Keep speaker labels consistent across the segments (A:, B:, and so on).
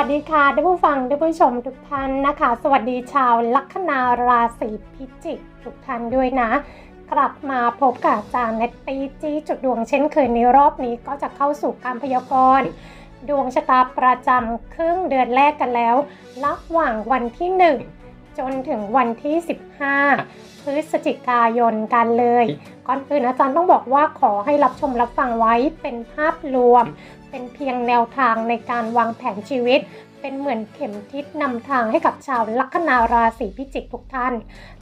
A: วัสดีค่ะท่านผู้ฟังท่านผู้ชมทุกท่านนะคะ สวัสดีชาวลัคนาราศีพิจิกทุกท่านด้วยนะ กลับมาพบกับอาจารย์เนตตี้จี้จุดดวงเช่นเคยในรอบนี้ก็จะเข้าสู่การพยากรณ์ดวงชะตาประจำครึ่งเดือนแรกกันแล้ว ระหว่างวันที่ 1 จนถึงวันที่ 15 พฤศจิกายนกันเลย ก่อนอื่นอาจารย์ต้องบอกว่าขอให้รับชมรับฟังไว้เป็นภาพรวม เป็นเพียงแนวทางในการวางแผนชีวิตเป็นเหมือนเข็มทิศนำทางให้กับชาวลัคนาราศีพิจิกทุกท่าน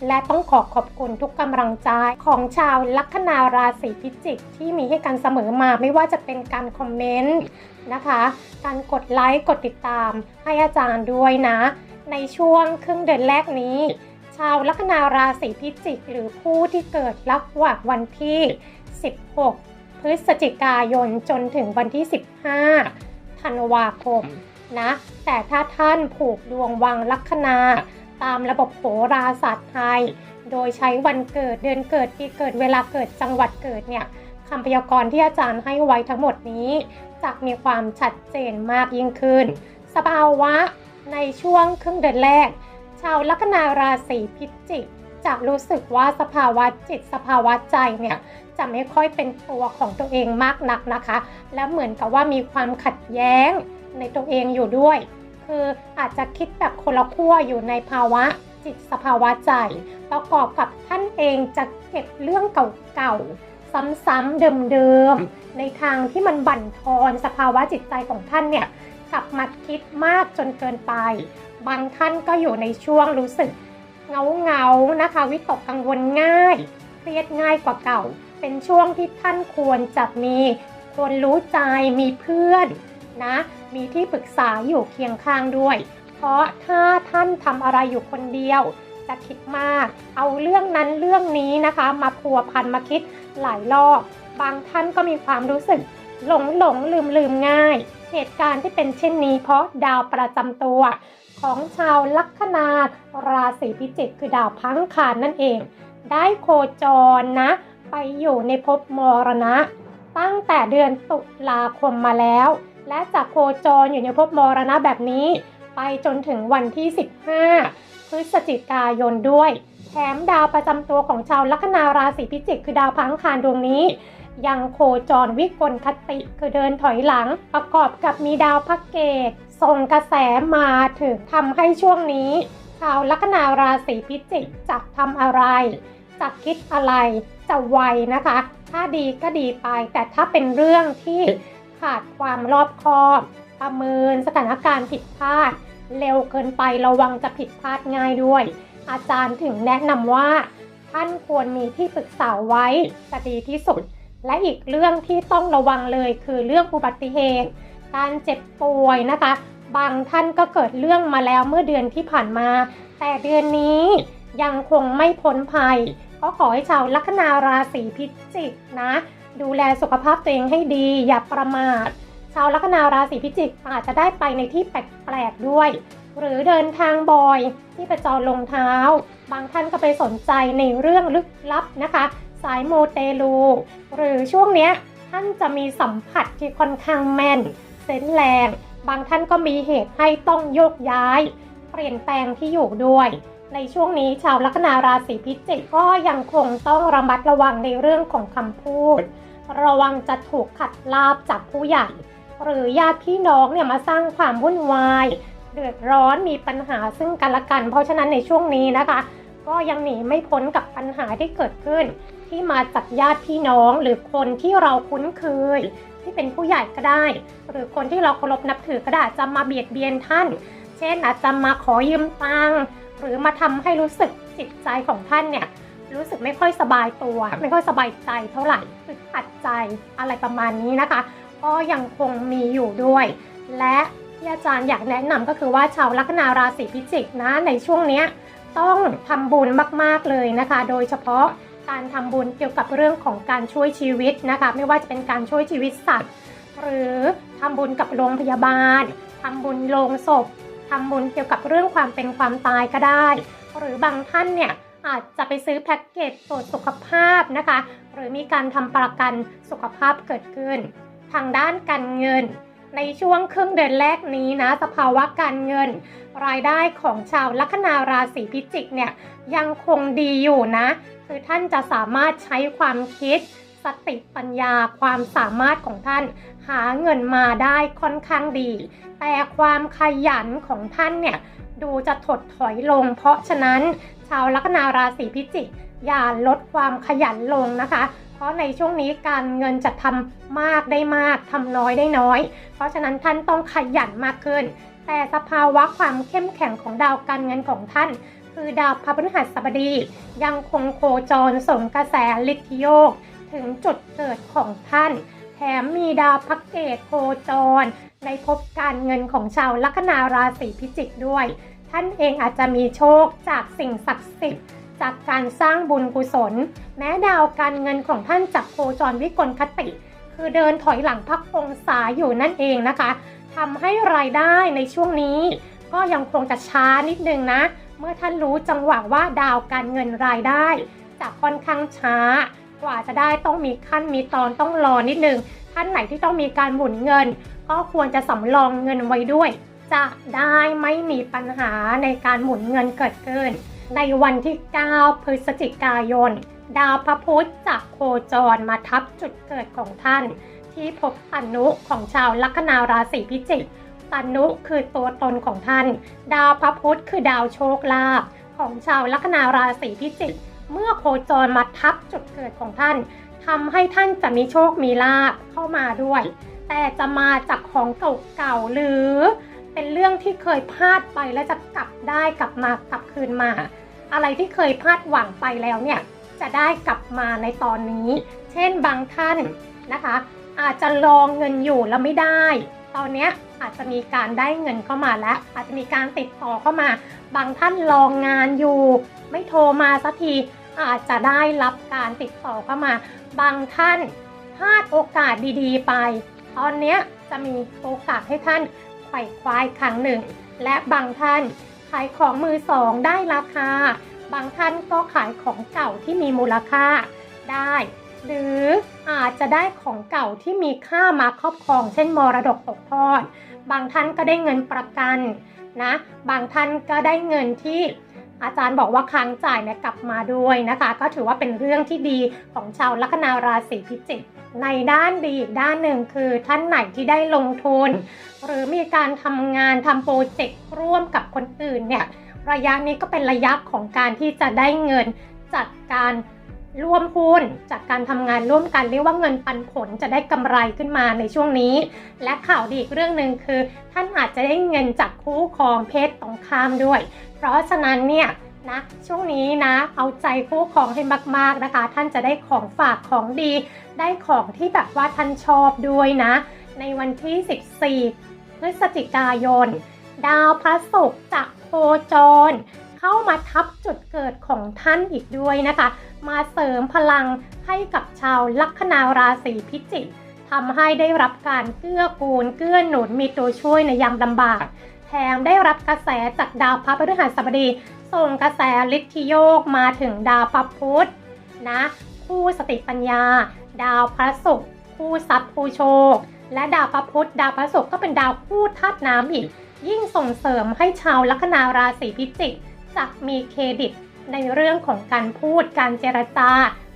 A: และต้องขอขอบคุณทุกกำลังใจของชาวลัคนาราศีพิจิก ที่มีให้กันเสมอมาไม่ว่าจะเป็นการคอมเมนต์นะคะ การกดไลค์กดติดตามให้อาจารย์ด้วยนะ ในช่วงครึ่งเดือนแรกนี้ ชาวลัคนาราศีพิจิก หรือผู้ที่เกิดระหว่างวันที่ 16 พฤศจิกายนจนถึงวันที่ 15 ธันวาคมนะ แต่ถ้าท่านผูกดวงวังลัคนาตามระบบโหราศาสตร์ไทย โดยใช้วันเกิดเดือนเกิดปีเกิดเวลาเกิดจังหวัดเกิดเนี่ยคำพยากรณ์ที่อาจารย์ให้ไว้ทั้งหมดนี้จะมีความชัดเจนมากยิ่งขึ้น สภาวะ ในช่วงครึ่งเดือนแรก ชาวลัคนาราศีพิจิกจะรู้สึกว่าสภาวะจิตสภาวะใจเนี่ยจะไม่ค่อยเป็นตัวของตัวเองมากนักนะคะ และเหมือนกับว่ามีความขัดแย้งในตัวเองอยู่ด้วย คืออาจจะคิดแบบคนละขั้วอยู่ในภาวะจิตสภาวะใจ ประกอบกับท่านเองจะเก็บเรื่องเก่าๆ ซ้ำๆเดิมๆ ในทางที่มันบั่นทอนสภาวะจิตใจของท่านเนี่ย กับมาคิดมากจนเกินไป บางท่านก็อยู่ในช่วงรู้สึกเงาเงาๆนะคะ วิตกกังวลง่าย เครียดง่ายกว่าเก่า เป็นช่วงที่ท่านควรจะมีคนรู้ใจมีเพื่อนนะ มีที่ปรึกษาอยู่เคียงข้างด้วย เพราะถ้าท่านทำอะไรอยู่คนเดียว จะคิดมาก เอาเรื่องนั้นเรื่องนี้นะคะ มาพัวพันมาคิดหลายรอบ บางท่านก็มีความรู้สึกหลงหลงลืมลืมง่าย เหตุการณ์ที่เป็นเช่นนี้ เพราะดาวประจำตัวของชาวลัคนาราศีพิจิกคือดาวพังคารนั่นเอง ได้โคจรนะ ไปอยู่ในภพมรณะ ตั้งแต่เดือนตุลาคมมาแล้ว และจากโคจรอยู่ในภพมรณะแบบนี้ ไปจนถึงวันที่ 15 พฤศจิกายนด้วย แถมดาวประจำตัวของชาวลัคนาราศีพิจิก คือดาวพังคารดวงนี้ ยังโคจรวิกลคติคือเดินถอยหลัง ประกอบกับมีดาวพักเกตส่งกระแสมาถึงทำให้ช่วงนี้ชาวลัคนาราศีพิจิกจะทำอะไร จะคิดอะไร จะไวนะคะ ถ้าดีก็ดีไป แต่ถ้าเป็นเรื่องที่ขาดความรอบคอบ ประเมินสถานการณ์ผิดพลาด เร็วเกินไประวังจะผิดพลาดง่ายด้วย อาจารย์ถึงแนะนำว่า ท่านควรมีที่ปรึกษาไว้จะดีที่สุด และอีกเรื่องที่ต้องระวังเลยคือเรื่องอุบัติเหตุ การเจ็บป่วยนะคะ บางท่านก็เกิดเรื่องมาแล้วเมื่อเดือนที่ผ่านมา แต่เดือนนี้ยังคงไม่พ้นภัย ก็ขอให้ชาวลัคนาราศีพิจิกนะ ดูแลสุขภาพตัวเองให้ดี อย่าประมาท ชาวลัคนาราศีพิจิกอาจจะได้ไปในที่แปลกๆด้วย หรือเดินทางบ่อยที่ประจรลงเท้า บางท่านก็ไปสนใจในเรื่องลึกลับนะคะ สายมูเตลู หรือช่วงเนี้ยท่านจะมีสัมผัสที่ค่อนข้างแม่น เซนแรง บางท่านก็มีเหตุให้ต้องโยกย้าย เปลี่ยนแปลงที่อยู่ด้วย ในช่วงนี้ชาวลัคนาราศีพิจิกก็ยังคงต้องระมัดระวังในเรื่องของคำพูด ระวังจะถูกขัดลาบจากผู้ใหญ่ หรือญาติพี่น้องเนี่ยมาสร้างความวุ่นวายเดือดร้อนมีปัญหาซึ่งกันและกัน เพราะฉะนั้นในช่วงนี้นะคะ ก็ยังหนีไม่พ้นกับปัญหาที่เกิดขึ้น ที่มาจากญาติพี่น้อง หรือคนที่เราคุ้นเคย ที่เป็นผู้ใหญ่ก็ได้ หรือคนที่เราเคารพนับถือก็ได้จะมาเบียดเบียนท่าน เช่นอาจจะมาขอยืมตังค์หรือมาทำให้รู้สึกจิตใจของท่านเนี่ยรู้สึกไม่ค่อยสบายตัว ไม่ค่อยสบายใจเท่าไหร่อึดอัดใจอะไรประมาณนี้นะคะ ก็ยังคงมีอยู่ด้วย และที่อาจารย์อยากแนะนำก็คือว่าชาวลัคนาราศีพิจิกนะในช่วงเนี้ยต้องทำบุญมากๆเลยนะคะ โดยเฉพาะ การทำบุญเกี่ยวกับเรื่องของการช่วยชีวิตนะคะ ไม่ว่าจะเป็นการช่วยชีวิตสัตว์ หรือทำบุญกับโรงพยาบาลทำบุญโรงศพทำบุญเกี่ยวกับเรื่องความเป็นความตายก็ได้ หรือบางท่านเนี่ยอาจจะไปซื้อแพ็กเกจตรวจสุขภาพนะคะ หรือมีการทำประกันสุขภาพเกิดขึ้น ทางด้านการเงิน ในช่วงครึ่งเดือนแรกนี้นะ สภาวะการเงิน รายได้ของชาวลัคนาราศีพิจิกเนี่ยยังคงดีอยู่นะ คือท่านจะสามารถใช้ความคิด สติปัญญาความสามารถของท่าน หาเงินมาได้ค่อนข้างดี แต่ความขยันของท่านเนี่ยดูจะถดถอยลง เพราะฉะนั้นชาวลัคนาราศีพิจิกอย่าลดความขยันลงนะคะ เพราะในช่วงนี้การเงินจะทำมากได้มากทำน้อยได้น้อย เพราะฉะนั้นท่านต้องขยันมากขึ้น แต่สภาวะความเข้มแข็งของดาวการเงินของท่าน คือดาวพฤหัสบดี ยังคงโคจรส่งกระแสลิทิโยก ถึงจุดเกิดของท่าน แถมมีดาวพักเกตโคจร ในภพการเงินของชาวลัคนาราศีพิจิกด้วย ท่านเองอาจจะมีโชคจากสิ่งศักดิ์สิทธิ์ จากการสร้างบุญกุศล แม้ดาวการเงินของท่านจากโคจรวิกลคติ คือเดินถอยหลังพักองศาอยู่นั่นเองนะคะทำให้รายได้ในช่วงนี้ ก็ยังคงจะช้านิดนึงนะ เมื่อท่านรู้จังหวะว่าดาวการเงินรายได้จะค่อนข้างช้า กว่าจะได้ต้องมีขั้นมีตอนต้องรอนิดนึงท่านไหนที่ต้องมีการหมุนเงิน ก็ควรจะสำรองเงินไว้ด้วย จะได้ไม่มีปัญหาในการหมุนเงินเกิดขึ้น ในวันที่ 9 พฤศจิกายน ดาวพระพุธจะโคจรมาทับจุดเกิดของท่าน ที่พบตันุของชาวลัคนาราศีพิจิกตันุคือตัวตนของท่าน ดาวพระพุธคือดาวโชคลาภของชาวลัคนาราศีพิจิกเมื่อโคจรมาทับจุดเกิดของท่านทำให้ท่านจะมีโชคมีลาภเข้ามาด้วย แต่จะมาจากของเก่าๆหรือ ที่เคยพลาดไปและจะกลับได้กลับมากลับคืนมา อะไรที่เคยพลาดหวังไปแล้วเนี่ยจะได้กลับมาในตอนนี้ เช่นบางท่านนะคะ อาจจะรองเงินอยู่แล้วไม่ได้ ตอนเนี้ยอาจจะมีการได้เงินเข้ามาแล้ว อาจจะมีการติดต่อเข้ามา บางท่านรองงานอยู่ ไม่โทรมาสักทีอาจจะได้รับการติดต่อเข้ามา บางท่านพลาดโอกาสดีๆไป ตอนเนี้ยจะมีโอกาสให้ท่าน ไขว่คว้าอีกครั้งหนึ่ง และบางท่านขายของมือสองได้ราคา บางท่านก็ขายของเก่าที่มีมูลค่าได้ หรืออาจจะได้ของเก่าที่มีค่ามาครอบครอง เช่นมรดกตกทอด บางท่านก็ได้เงินประกันนะบางท่านก็ได้เงินที่อาจารย์บอกว่าค้างจ่ายเนี่ยกลับมาด้วยนะคะ ก็ถือว่าเป็นเรื่องที่ดีของชาวลัคนาราศีพิจิก ในด้านดีอีกด้านหนึ่งคือท่านไหนที่ได้ลงทุน หรือมีการทำงานทำโปรเจกต์ร่วมกับคนอื่นเนี่ยระยะนี้ก็เป็นระยะของการที่จะได้เงินจากการร่วมหุ้นจากการทำงานร่วมกันเรียกว่าเงินปันผลจะได้กำไรขึ้นมาในช่วงนี้ และข่าวดีอีกเรื่องหนึ่งคือ ท่านอาจจะได้เงินจากคู่ครองเพศตรงข้ามด้วย เพราะฉะนั้นเนี่ย นะ ช่วงนี้นะ เอาใจคู่ครองให้มาก ๆนะคะ ท่านจะได้ของฝากของดี ได้ของที่แบบว่าท่านชอบด้วยนะ ในวันที่ 14 พฤศจิกายน ดาวพระศุกร์จะโคจร เข้ามาทับจุดเกิดของท่านอีกด้วยนะคะ มาเสริมพลังให้กับชาวลัคนาราศีพิจิกทำให้ได้รับการเกื้อกูลเกื้อหนุนมีตัวช่วยในยามลำบาก แถมได้รับกระแสจากดาวพระพฤหัสบดี ส่งกระแสลิทธิโยกมาถึงดาวพระพุธนะคู่สติปัญญา ดาวพระศุกร์คู่ทรัพย์คู่โชค และดาวพระพุธดาวพระศุกร์ก็เป็นดาวคู่ธาตุน้ำอีก ยิ่งส่งเสริมให้ชาวลัคนาราศีพิจิกจะมีเครดิตในเรื่องของการพูดการเจรจา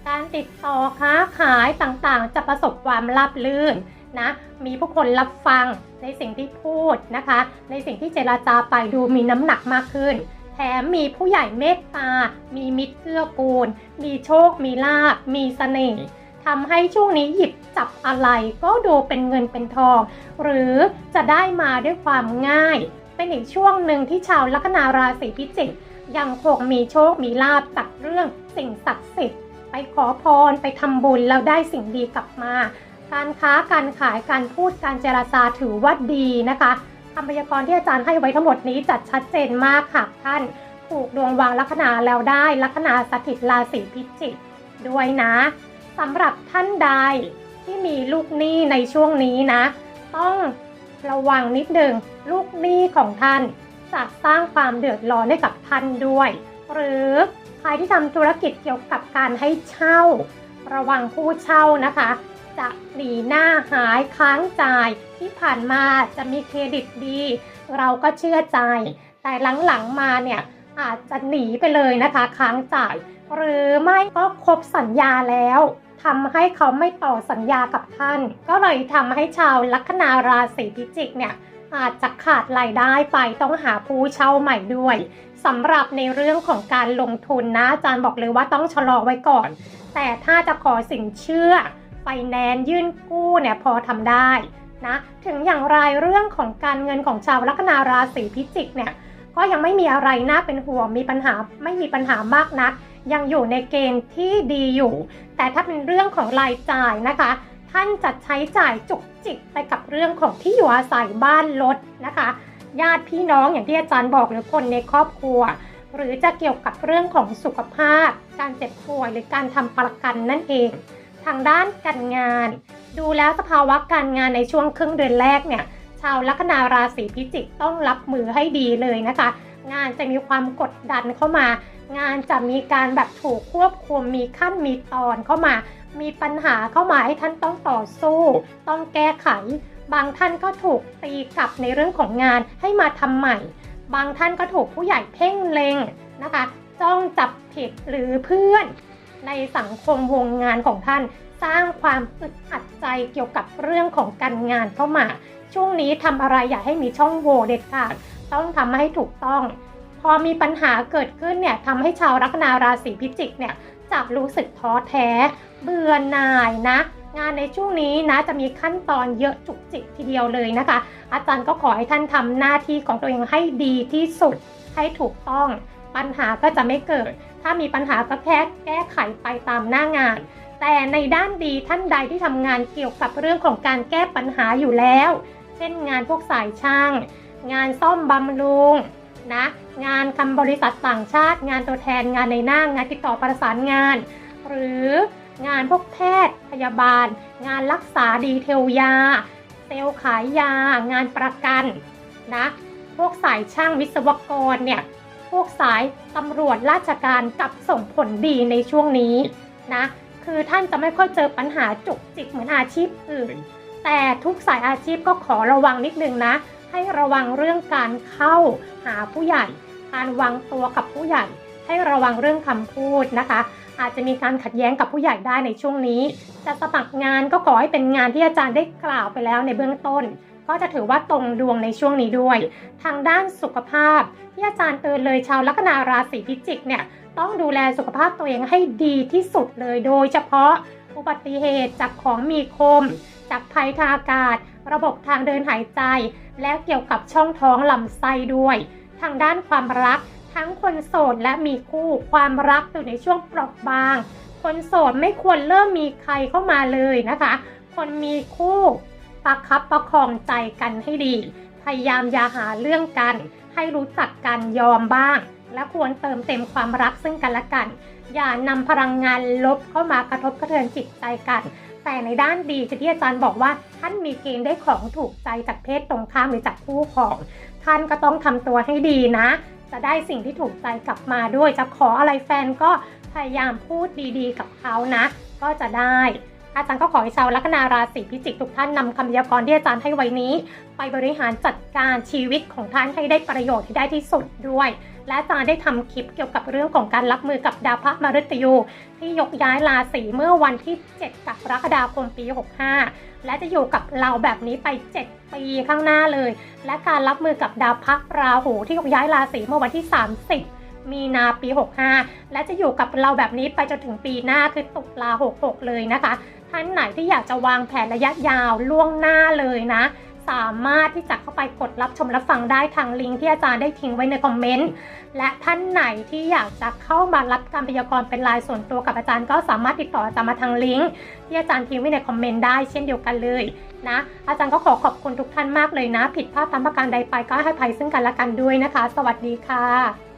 A: การติดต่อค้าขายต่างๆ จะประสบความราบรื่น นะมีผู้คนรับฟังในสิ่งที่พูดนะคะ ในสิ่งที่เจรจาไปดูมีน้ำหนักมากขึ้น แถมมีผู้ใหญ่เมตตา มีมิตรเกื้อกูล มีโชค มีลาภมีเสน่ห์ทำให้ช่วงนี้หยิบจับอะไรก็ดูเป็นเงินเป็นทอง หรือจะได้มาด้วยความง่าย เป็นอีกช่วงหนึ่งที่ชาวลัคนาราศีพิจิกยังคงมีโชค มีลาบจากเรื่องสิ่งศักดิ์สิทธิ์ไปขอพรไปทำบุญแล้วได้สิ่งดีกลับมา การค้าการขายการพูดการเจรจาถือว่าดีนะคะคำพยากรณ์ที่อาจารย์ให้ไว้ทั้งหมดนี้จัดชัดเจนมากค่ะท่านผูกดวงวางลัคนาแล้วได้ลัคนาสถิตราศีพิจิกด้วยนะสำหรับท่านใดที่มีลูกหนี้ในช่วงนี้นะ ต้องระวังนิดหนึ่งลูกหนี้ของท่านจะสร้างความเดือดร้อนให้กับท่านด้วย หรือใครที่ทำธุรกิจเกี่ยวกับการให้เช่า ระวังผู้เช่านะคะ จะหนีหน้าหายค้างจ่ายที่ผ่านมาจะมีเครดิตดี เราก็เชื่อใจ แต่หลังๆมาเนี่ยอาจจะหนีไปเลยนะคะค้างจ่าย หรือไม่ก็ครบสัญญาแล้วทำให้เขาไม่ต่อสัญญากับท่าน ก็เลยทำให้ชาวลัคนาราศีพิจิกเนี่ยอาจจะขาดรายได้ไปต้องหาผู้เช่าใหม่ด้วยสำหรับในเรื่องของการลงทุนนะอาจารย์บอกเลยว่าต้องชะลอไว้ก่อน แต่ถ้าจะขอสินเชื่อ ไฟแนนซ์ยื่นกู้เนี่ยพอทำได้นะถึงอย่างไรเรื่องของการเงินของชาวลัคนาราศีพิจิกเนี่ยก็ยังไม่มีอะไรน่าเป็นห่วงมีปัญหาไม่มีปัญหามากนัก ยังอยู่ในเกณฑ์ที่ดีอยู่ แต่ถ้าเป็นเรื่องของรายจ่ายนะคะ ท่านจะใช้จ่ายจุกจิกไปกับเรื่องของที่อยู่อาศัยบ้านรถนะคะ ญาติพี่น้องอย่างที่อาจารย์บอกหรือคนในครอบครัว หรือจะเกี่ยวกับเรื่องของสุขภาพ การเจ็บป่วยหรือการทำประกันนั่นเอง ทางด้านการงาน ดูแล้วสภาวะการงานในช่วงครึ่งเดือนแรกเนี่ย ชาวลัคนาราศีพิจิกต้องรับมือให้ดีเลยนะคะ งานจะมีความกดดันเข้ามา งานจะมีการแบบถูกควบคุมมีขั้นมีตอนเข้ามา มีปัญหาเข้ามาให้ท่านต้องต่อสู้ ต้องแก้ไข บางท่านก็ถูกตีกลับในเรื่องของงานให้มาทำใหม่ บางท่านก็ถูกผู้ใหญ่เพ่งเล็งนะคะ จ้องจับผิดหรือเพื่อน ในสังคมวงงานของท่าน สร้างความอึดอัดใจเกี่ยวกับเรื่องของการงานเข้ามา ช่วงนี้ทำอะไรอย่าให้มีช่องโหว่เด็ดขาดต้องทำให้ถูกต้อง พอมีปัญหาเกิดขึ้นเนี่ยทำให้ชาวลัคนาราศีพิจิกเนี่ยจะรู้สึกท้อแท้ เบื่อหน่ายนะ งานในช่วงนี้นะจะมีขั้นตอนเยอะจุกจิกทีเดียวเลยนะคะ อาจารย์ก็ขอให้ท่านทำหน้าที่ของตัวเองให้ดีที่สุดให้ถูกต้อง ปัญหาก็จะไม่เกิด ถ้ามีปัญหาก็แค่แก้ไขไปตามหน้างาน แต่ในด้านดีท่านใดที่ทำงานเกี่ยวกับเรื่องของการแก้ปัญหาอยู่แล้ว เช่นงานพวกสายช่าง งานซ่อมบำรุงนะงานทำบริษัทต่างชาติ งานตัวแทนงานในหน้างงานติดต่อประสานงาน หรืองานพวกแพทย์พยาบาล งานรักษาดีเทลยา เซลล์ขายยา งานประกันนะพวกสายช่างวิศวกรเนี่ย พวกสายตำรวจราชการกลับส่งผลดีในช่วงนี้นะ คือท่านจะไม่ค่อยเจอปัญหาจุกจิกเหมือนอาชีพอื่น แต่ทุกสายอาชีพก็ขอระวังนิดนึงนะ ให้ระวังเรื่องการเข้าหาผู้ใหญ่ การวางตัวกับผู้ใหญ่ ให้ระวังเรื่องคำพูดนะคะ อาจจะมีการขัดแย้งกับผู้ใหญ่ได้ในช่วงนี้ จะสมัครงานก็ขอให้เป็นงานที่อาจารย์ได้กล่าวไปแล้วในเบื้องต้น ก็จะถือว่าตรงดวงในช่วงนี้ด้วย ทางด้านสุขภาพที่อาจารย์เตือนเลยชาวลัคนาราศีพิจิกเนี่ยต้องดูแลสุขภาพตัวเองให้ดีที่สุดเลยโดยเฉพาะอุบัติเหตุจากของมีคม จากภัยทางอากาศ ระบบทางเดินหายใจ และเกี่ยวกับช่องท้องลำไส้ด้วย ทางด้านความรักทั้งคนโสดและมีคู่ความรักอยู่ในช่วงเปราะบาง คนโสดไม่ควรเริ่มมีใครเข้ามาเลยนะคะ คนมีคู่ ประคับประคองใจกันให้ดี พยายามอย่าหาเรื่องกัน ให้รู้จักกันยอมบ้าง และควรเติมเต็มความรักซึ่งกันและกัน อย่านำพลังงานลบเข้ามากระทบกระเทือนจิตใจกัน แต่ในด้านดีที่อาจารย์บอกว่า ท่านมีเกณฑ์ได้ของถูกใจจากเพศตรงข้ามหรือจากคู่ของ ท่านก็ต้องทำตัวให้ดีนะ จะได้สิ่งที่ถูกใจกลับมาด้วยจะขออะไรแฟนก็พยายามพูดดีๆ กับเขานะ ก็จะได้ อาจารย์ก็ขอให้ชาวลัคนาราศีพิจิกทุกท่านนำคำพยากรณ์ที่อาจารย์ให้ไว้นี้ ไปบริหารจัดการชีวิตของท่านให้ได้ประโยชน์ให้ได้ที่สุดด้วย และอาจารย์ได้ทำคลิปเกี่ยวกับเรื่องของการรับมือกับดาวพระมฤตยู ที่ยกย้ายราศีเมื่อวันที่ 7 กรกฎาคมปี 65 และจะอยู่กับเราแบบนี้ไป 7 ปีข้างหน้าเลย และการรับมือกับดาวพักราหูที่ยกย้ายราศีเมื่อวันที่ 30มีนาปี 65 และจะอยู่กับเราแบบนี้ไปจนถึงปีหน้าคือตุลา66 เลยนะคะ ท่านไหนที่อยากจะวางแผนระยะยาวล่วงหน้าเลยนะ สามารถที่จะเข้าไปกดรับชมรับฟังได้ทางลิงก์ที่อาจารย์ได้ทิ้งไว้ในคอมเมนต์และท่านไหนที่อยากจะเข้ามารับการพยากรณ์เป็นรายส่วนตัวกับอาจารย์ ก็สามารถติดต่ออาจารย์มาทางลิงก์ที่อาจารย์ทิ้งไว้ในคอมเมนต์ได้เช่นเดียวกันเลยนะ อาจารย์ก็ขอขอบคุณทุกท่านมากเลยนะ ผิดพลาดตามประการใดไปก็ให้ภัยซึ่งกันและกันด้วยนะคะ สวัสดีค่ะ